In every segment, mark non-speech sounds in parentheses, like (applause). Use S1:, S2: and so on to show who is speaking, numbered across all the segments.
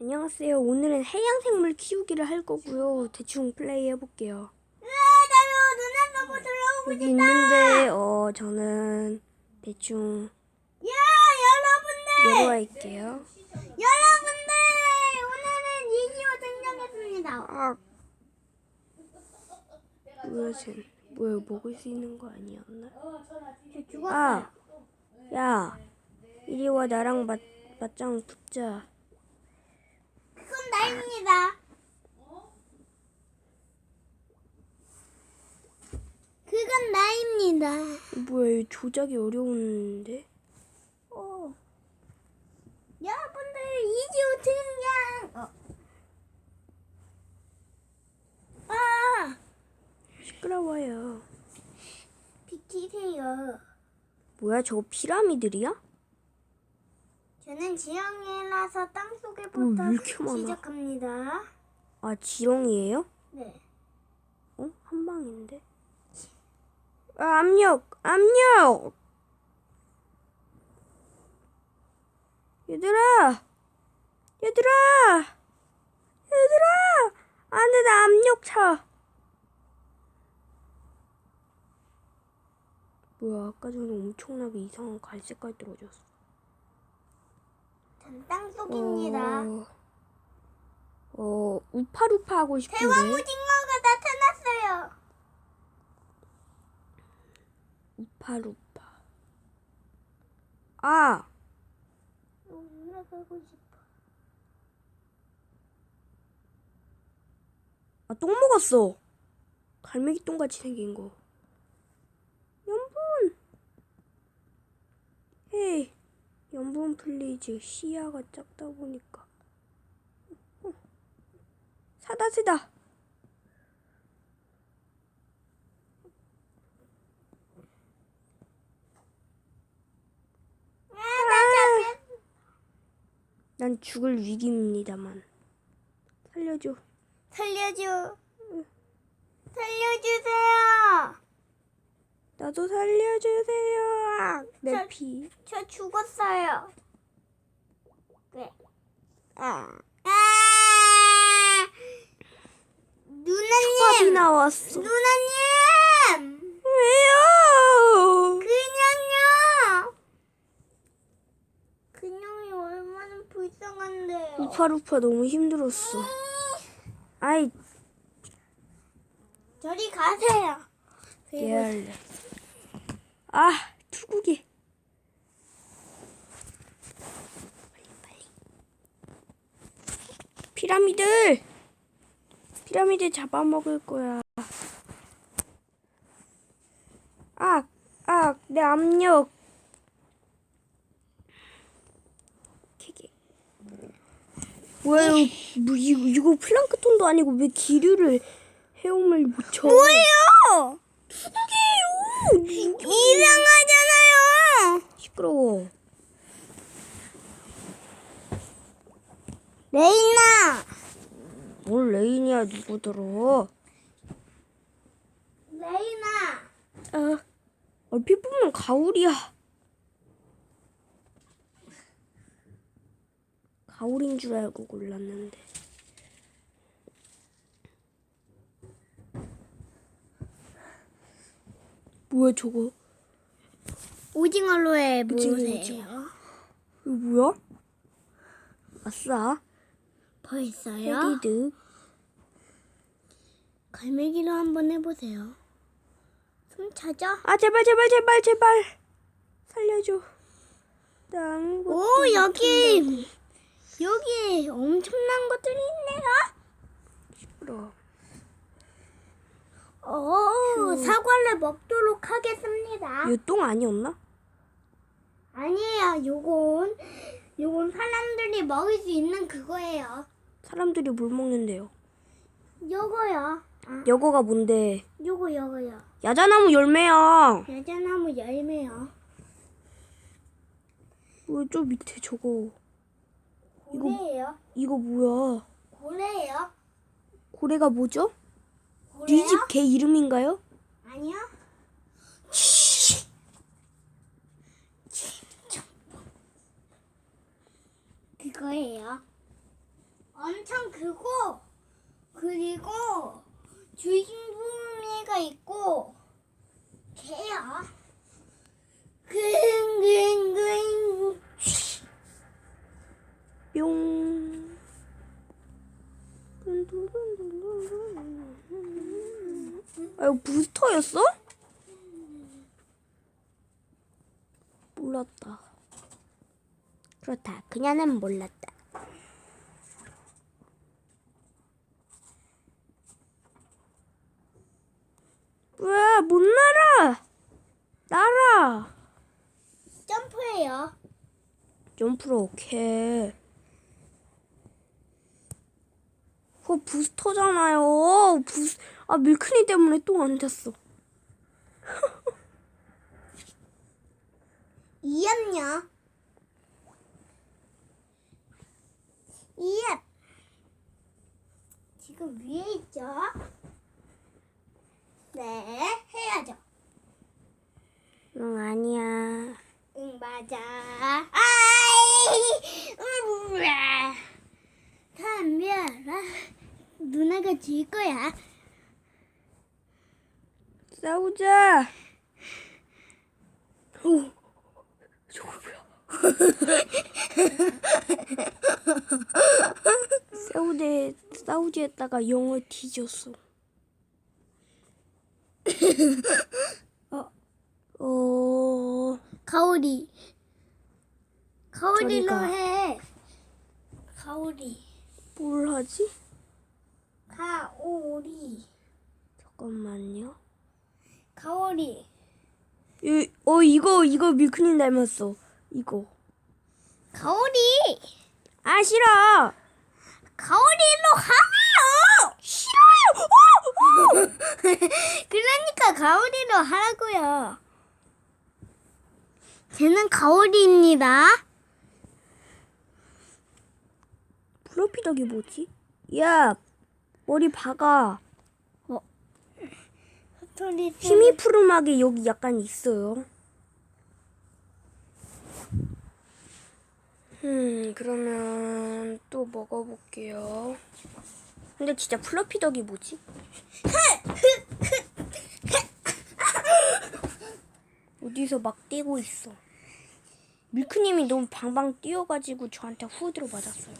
S1: 안녕하세요. 오늘은 해양생물 키우기를 할 거고요. 대충 플레이 해볼게요. 여기 있는데 어 저는 대충
S2: 야 여러분들
S1: 예로 할게요.
S2: 여러분들 오늘은 이기호 등장했습니다
S1: 아 뭐야 쟤 뭐야 먹을 수 있는 거 아니었나?
S2: 저 죽었어요
S1: 아, 야, 이리 와 나랑 맞 맞짱 붙자.
S2: 그건 나입니다 그건 나입니다
S1: 뭐야 이 조작이 어려운데?
S2: 어. 여러분들 이기호 등장 어. 아
S1: 시끄러워요.
S2: 비키세요
S1: 뭐야 저거 피라미들이야?
S2: 저는 지형이라서
S1: 어, 왜
S2: 땅속에부터
S1: 이렇게 많아?
S2: 시작합니다.
S1: 아 지렁이에요?
S2: 네.
S1: 어? 한 방인데? 아, 압력! 압력! 얘들아! 얘들아! 얘들아! 안돼 나 압력 차! 뭐야 아까 전에 엄청나게 이상한 갈색깔 떨어졌어
S2: 전 땅속입니다.
S1: 어, 어 우파루파 하고 싶은데
S2: 대왕 오징어가 나타났어요.
S1: 우파루파 아!
S2: 올라가고 싶어.
S1: 아, 똥 먹었어. 갈매기 똥같이 생긴 거. 연분! 헤이, 연분 플리즈. 시야가 작다 보니까. 어, 사다, 쓰다.
S2: 아.
S1: 난 죽을 위기입니다만. 살려줘.
S2: 살려줘. 살려주세요.
S1: 나도 살려주세요. 아, 내
S2: 저-
S1: 피.
S2: 저 죽었어요. 네.
S1: 아,
S2: 아! 누나님!
S1: 나왔어.
S2: 누나님!
S1: 왜요?
S2: 그냥요! 그냥이 얼마나 불쌍한데요.
S1: 우파루파 너무 힘들었어. 아이,
S2: 저리 가세요.
S1: 얘할래. 아, 투구기. 빨리 빨리. 피라미드. 피라미드 잡아먹을 거야. 아, 아, 내 압력. 이거, 뭐, 이거, 이거 플랑크톤도 아니고 왜 기류를 헤엄을 못 쳐?
S2: 뭐예요? 이상하잖아요.
S1: 시끄러워.
S2: 레이나.
S1: 뭘 레인이야 누구 들어?
S2: 레이나.
S1: 아, 얼핏 보면 가울이야. 가울인 줄 알고 골랐는데. 뭐야 저거?
S2: 오징어로에
S1: 오징어,
S2: 보세요.
S1: 오징어. 이거 뭐야? 아싸,
S2: 벌써요?
S1: 헤디드.
S2: 갈매기로 한번 해보세요. 숨 차죠?
S1: 아 제발 제발 제발 제발 살려줘. 나 아무것도
S2: 오 여기 여기 엄청난 것들이 있네요.
S1: 못해.
S2: 오 사과를 먹도록 하겠습니다.
S1: 이거 똥 아니었나?
S2: 아니에요. 요건 요건 사람들이 먹을 수 있는 그거예요.
S1: 사람들이 뭘 먹는데요?
S2: 요거요. 아,
S1: 여거가 뭔데?
S2: 요거 요거요.
S1: 야자나무 열매야.
S2: 야자나무 열매요.
S1: 왜저 밑에 저거? 이거-
S2: 고래예요.
S1: 이거 뭐야?
S2: 고래예요.
S1: 고래가 뭐죠?
S2: 고래요?
S1: 네 집 개 이름인가요?
S2: 아니요. 그거예요. 엄청 크고 그리고 주인공이가 있고 개야. 그잉그잉그잉
S1: 뿅. 아, 이거 부스터였어? 몰랐다. 그렇다. 그녀는 몰랐다. 왜, 못 날아! 날아!
S2: 점프해요.
S1: 점프로 오케이. 그거 부스터잖아요. 부스 아 밀크니 때문에 또 앉았어.
S2: 이었냐? 이었. 지금 위에 있죠? 네, 해야죠.
S1: 응 아니야.
S2: 응, 맞아. 아이! 담벼라. 누나가 질 거야.
S1: 싸우자. 오, 저거 뭐야? 싸우대 싸우지 했다가 영어 뒤졌어. (laughs) 어, 어,
S2: 가오리. 가오리로
S1: 저리가.
S2: 해. 가오리.
S1: 뭘 하지?
S2: 가오리.
S1: 잠깐만요.
S2: 가오리.
S1: 이, 어 이거 이거 밀크님 닮았어. 이거.
S2: 가오리.
S1: 아 싫어.
S2: 가오리로 하래요.
S1: 싫어요. (laughs)
S2: 그러니까 가오리로 하라고요. 쟤는 가오리입니다.
S1: 플로피 덕이 뭐지? 야 머리 박아.
S2: 소리
S1: 힘이 푸름하게 여기 약간 있어요. 음 그러면 또 먹어볼게요. 근데 진짜 플로피 덕이 뭐지? 어디서 막 뛰고 있어. 밀크님이 너무 방방 뛰어가지고 저한테 후드로 맞았어요.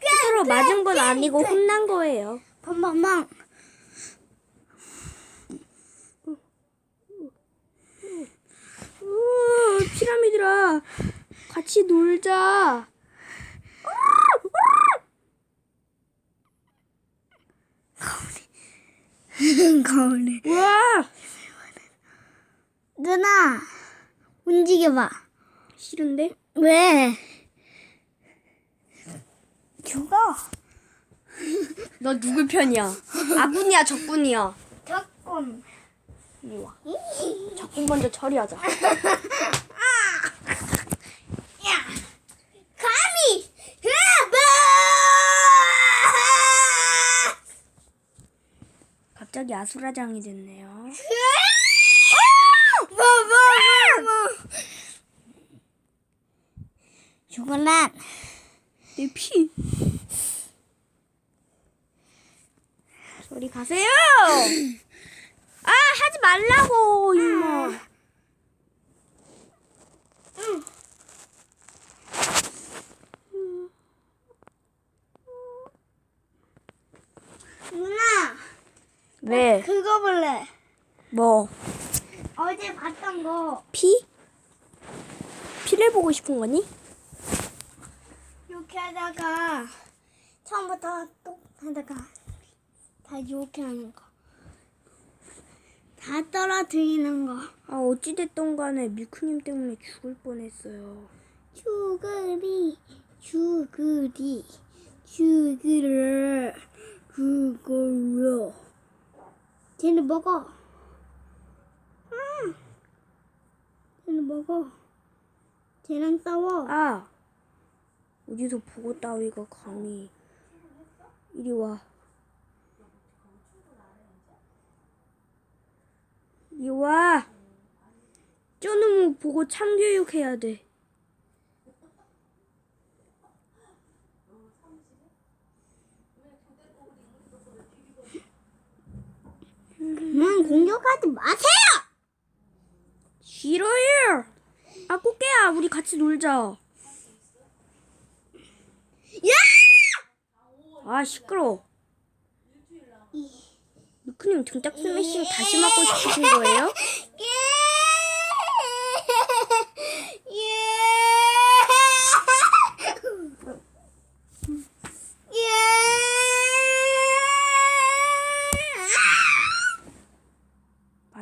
S1: 후드로 맞은 건 아니고 혼난 거예요. 우, 피라미드라 같이 놀자. (laughs)
S2: 가오리.
S1: 와
S2: 누나 움직여봐.
S1: 싫은데?
S2: 왜? 죽어.
S1: 너 누구 편이야? 아군이야 적군이야?
S2: 적군.
S1: 이리 와. 적군 먼저 처리하자. (laughs)
S2: 야, 감히. 으아!
S1: 갑자기 아수라장이 됐네요.
S2: 뭐, 뭐, 뭐, 뭐.
S1: 내 피. 저리 가세요. 아 하지 말라고 임마.
S2: 누나,
S1: 왜?
S2: 그거 볼래?
S1: 뭐?
S2: 어제 봤던 거.
S1: 피? 피를 보고 싶은 거니?
S2: 이렇게 하다가 처음부터 똑 하다가 다 이렇게 하는 거. 다 떨어뜨리는 거.
S1: 아 어찌됐든 간에 밀크님 때문에 죽을 뻔했어요.
S2: 죽으리, 죽으리, 죽으려, 그걸로. 쟤는 먹어. 응. 쟤는 먹어. 쟤랑 싸워.
S1: 아 어디서 보고 따위가 감히 이리 와. 이리 와. 쪼놈 보고 참교육 해야 돼.
S2: 그만 공격하지 마세요.
S1: 싫어요. 아 꽃게야 우리 같이 놀자.
S2: 야!
S1: 아 시끄러. 미크님 등짝 스매싱 다시 맞고 싶으신 거예요? (laughs)
S2: 예.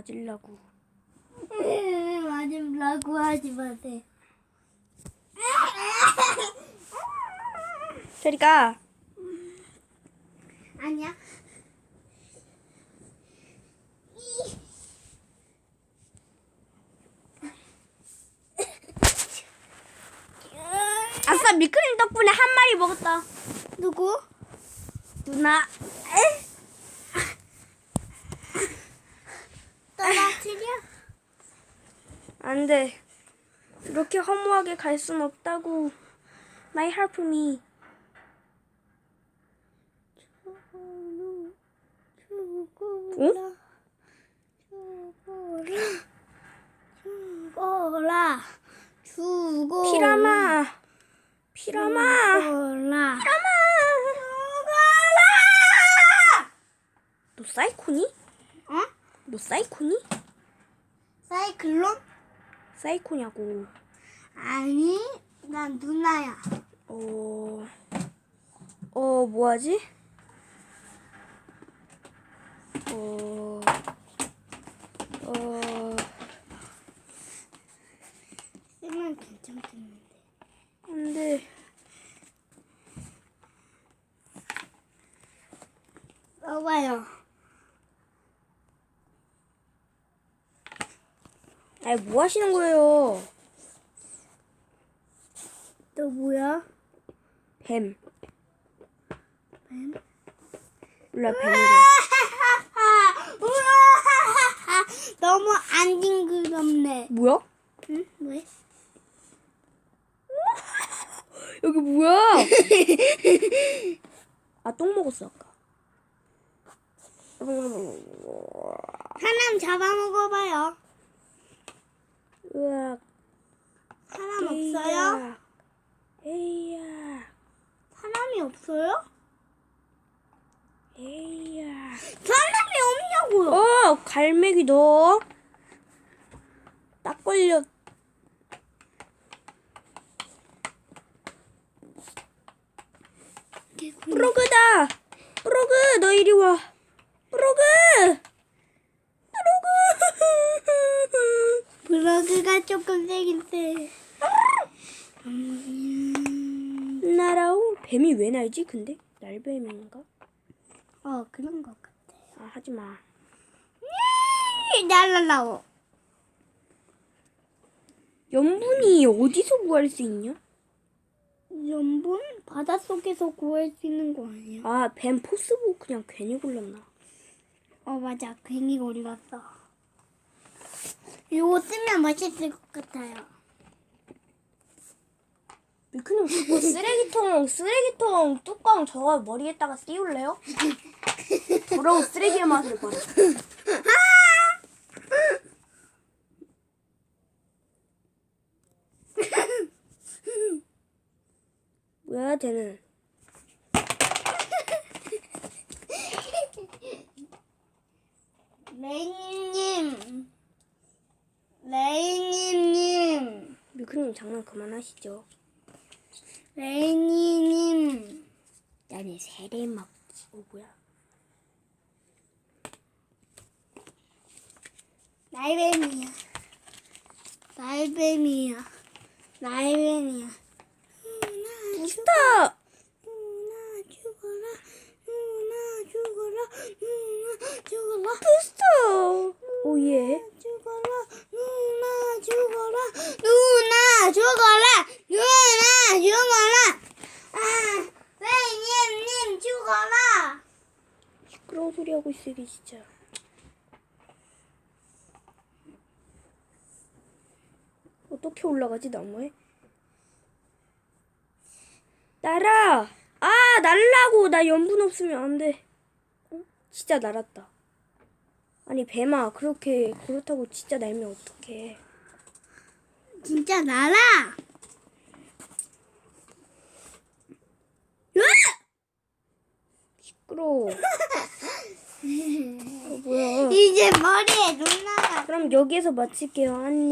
S2: 예.
S1: 맞으려고.
S2: 예. 맞으라고 하지 마세요.
S1: 저리 가.
S2: 아니야.
S1: 아싸 미크님 덕분에 한 마리 먹었다.
S2: 누구?
S1: 누나.
S2: 떨어뜨려?
S1: 안 돼. 이렇게 허무하게 갈 순 없다고. My help me.
S2: 죽어라. 죽어라. 죽어라. 죽어라.
S1: 피라마. 피라마.
S2: 죽어라.
S1: 피라마. 너 사이코니?
S2: 어?
S1: 너 사이코니?
S2: 사이클론?
S1: 사이코냐고.
S2: 아니, 난 누나야.
S1: 어. 어, 뭐하지? 어. 어.
S2: 쓰면 괜찮겠는데.
S1: 안 돼.
S2: 써봐요.
S1: 아니, 뭐 하시는 거예요?
S2: 너 뭐야?
S1: 뱀.
S2: 뱀?
S1: 몰라, 뱀이래. (laughs) (laughs)
S2: 너무 안 징그럽네.
S1: 뭐야?
S2: 응? 왜? (laughs)
S1: 여기 뭐야? 아, 똥 먹었어, 아까.
S2: 사람 잡아먹어봐요.
S1: 으악.
S2: 사람 없어요?
S1: 에이야.
S2: 사람이 없어요?
S1: 에이야.
S2: 사람이 없냐고요?
S1: 어, 갈매기 너. 딱 걸려. 프로그다. 프로그, 너 이리 와. 프로그. 프로그.
S2: 브로그가 조금 세긴 세.
S1: 날아오. 뱀이 왜 날지? 근데 날뱀인가?
S2: 어, 그런 것 같아.
S1: 아, 하지 마.
S2: 날라라오.
S1: 연분이 어디서 구할 수 있냐?
S2: 연분? 바닷속에서 구할 수 있는 거 아니야?
S1: 아, 뱀 포스보 그냥 괜히 골랐나?
S2: 어, 맞아. 괜히 골랐어. 이거 쓰면 맛있을 것 같아요.
S1: 그거 쓰레기통 쓰레기통 뚜껑 저거 머리에다가 씌울래요? 더러운 쓰레기의 맛을 봐라. 뭐야 쟤는?
S2: 레이님. 레이님.
S1: 미크님 장난 그만하시죠.
S2: 레이님.
S1: 나는 세례 먹지. 어 뭐야?
S2: 날뱀이야. 날뱀이야. 날뱀이야.
S1: 스타.
S2: 누나 죽어라. 누나 죽어라. 누나 죽어라.
S1: 부스터. 오예.
S2: 죽어라. 누나 죽어라. 누나 죽어라. 누나 죽어라. 아, 레이님 죽어라.
S1: 시끄러운 소리 하고 있어 이게 진짜. 어떻게 올라가지 나무에? 날아! 아 날라고 나 연분 없으면 안 돼. 어? 진짜 날았다. 아니 뱀아 그렇게 그렇다고 진짜 날면 어떡해.
S2: 진짜 날아.
S1: 시끄러워 (laughs) 어, 뭐야.
S2: 이제 머리에 눈 나가.
S1: 그럼 여기에서 마칠게요 안녕